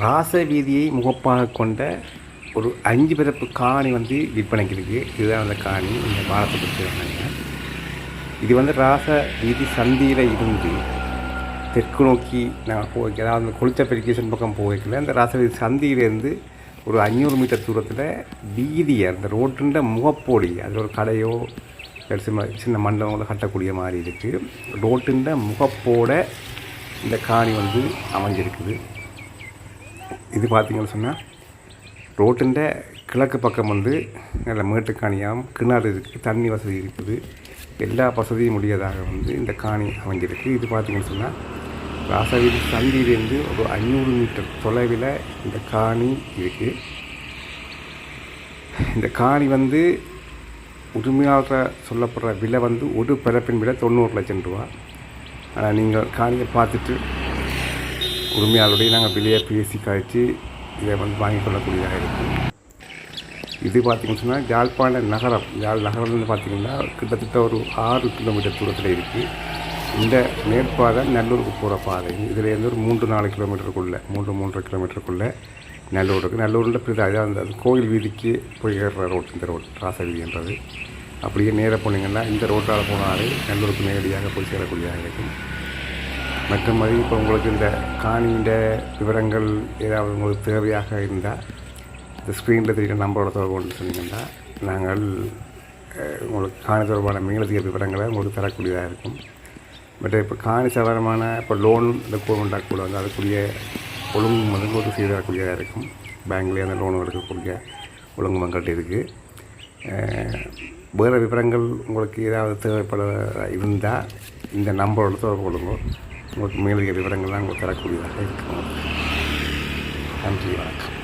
ராச வீதியை முகப்பாக கொண்ட ஒரு அஞ்சு பிறப்பு காணி வந்து விற்பனைக்கு இருக்குது இதுதான் அந்த காணி. இந்த பாலத்தை பிடிச்சிருக்காங்க இது வந்து ராச வீதி சந்தியில் இருந்து தெற்கு நோக்கி நான் போய் அதாவது அந்த கொளுத்தப்பெரிக்கேஷன் பக்கம் போய்க்கல அந்த ராச வீதி சந்தியிலேருந்து ஒரு அஞ்சூறு மீட்டர் தூரத்தில் வீதியை அந்த ரோட்டுன்ற முகப்போடி அதில் ஒரு கடையோ சின்ன சின்ன மண்டபங்களோ கட்டக்கூடிய மாதிரி இருக்குது ரோட்டுன்ற முகப்போட இந்த காணி வந்து அமைஞ்சிருக்குது. இது பார்த்தீங்கன்னு சொன்னால் ரோட்டுன்ற கிழக்கு பக்கம் வந்து நல்ல மேட்டுக்காணியாகவும் கிணறு இருக்குது தண்ணி வசதி இருக்குது. எல்லா வசதியும் உடையதாக வந்து இந்த காணி அமைஞ்சிருக்கு. இது பார்த்தீங்கன்னு சொன்னால் ராசவீதி சந்தியிலேருந்து ஒரு ஐநூறு மீட்டர் தொலைவில் இந்த காணி இருக்குது இந்த காணி வந்து உரிமையாளர் சொல்லப்படுற விலை வந்து ஒரு பிறப்பின் விலை தொண்ணூறு லட்சம் ரூபா. ஆனால் நீங்கள் காணியை பார்த்துட்டு உரிமையாளருடைய நாங்கள் விலையை பேசி கழித்து இதை வந்து வாங்கிக் கொள்ளக்கூடியதாக இருக்கும் இது பார்த்திங்கன்னு சொன்னால் யாழ்ப்பாண நகரம் யாழ் நகரம்னு பார்த்திங்கன்னா கிட்டத்தட்ட ஒரு ஆறு கிலோமீட்டர் தூரத்தில் இருக்குது இந்த மேற்பாதை நல்லூருக்கு போகிற பாதை. இதுலேருந்து ஒரு மூன்று நாலு கிலோமீட்டருக்குள்ளே மூன்று மூன்றரை கிலோமீட்டருக்குள்ளே நல்லூருக்கு இருக்குது நல்லூரில் பெரிய அந்த கோயில் வீதிக்கு போய் ரோட் இந்த ரோட் ராசவீதின்றது அப்படியே நேராக போனீங்கன்னா இந்த ரோட்டால் போனாலே நல்லூருக்கு நேரடியாக போய் சேரக்கூடியதாக இருக்கும். மற்றபடி இப்போ உங்களுக்கு இந்த காணியின் விவரங்கள் ஏதாவது உங்களுக்கு தேவையாக இருந்தால் இந்த ஸ்க்ரீனில் தெரிகிற நம்பரோட தொடர்பு கொண்டு சொன்னீங்கன்னா நாங்கள் உங்களுக்கு காணி தொடர்பான மேலதிக விவரங்களை உங்களுக்கு தரக்கூடியதாக இருக்கும். பட் இப்போ காணி சாதாரணமான இப்போ லோன் இந்த கவர்மெண்ட் கூட வந்து அதுக்குரிய ஒழுங்கு வந்து உங்களுக்கு செய்து தரக்கூடியதாக இருக்கும். பேங்க்லேயே அந்த லோன் எடுக்கக்கூடிய ஒழுங்கு மக்கள்கிட்ட இருக்குது வேறு விவரங்கள் உங்களுக்கு ஏதாவது தேவைப்பட இருந்தால் இந்த நம்பரோட தொடர்பு கொள்ளுங்கள். உங்களுக்கு மேலதிக விவரங்கள்லாம் உங்களுக்கு தரக்கூடியதாக இருக்கும். நன்றி வணக்கம்.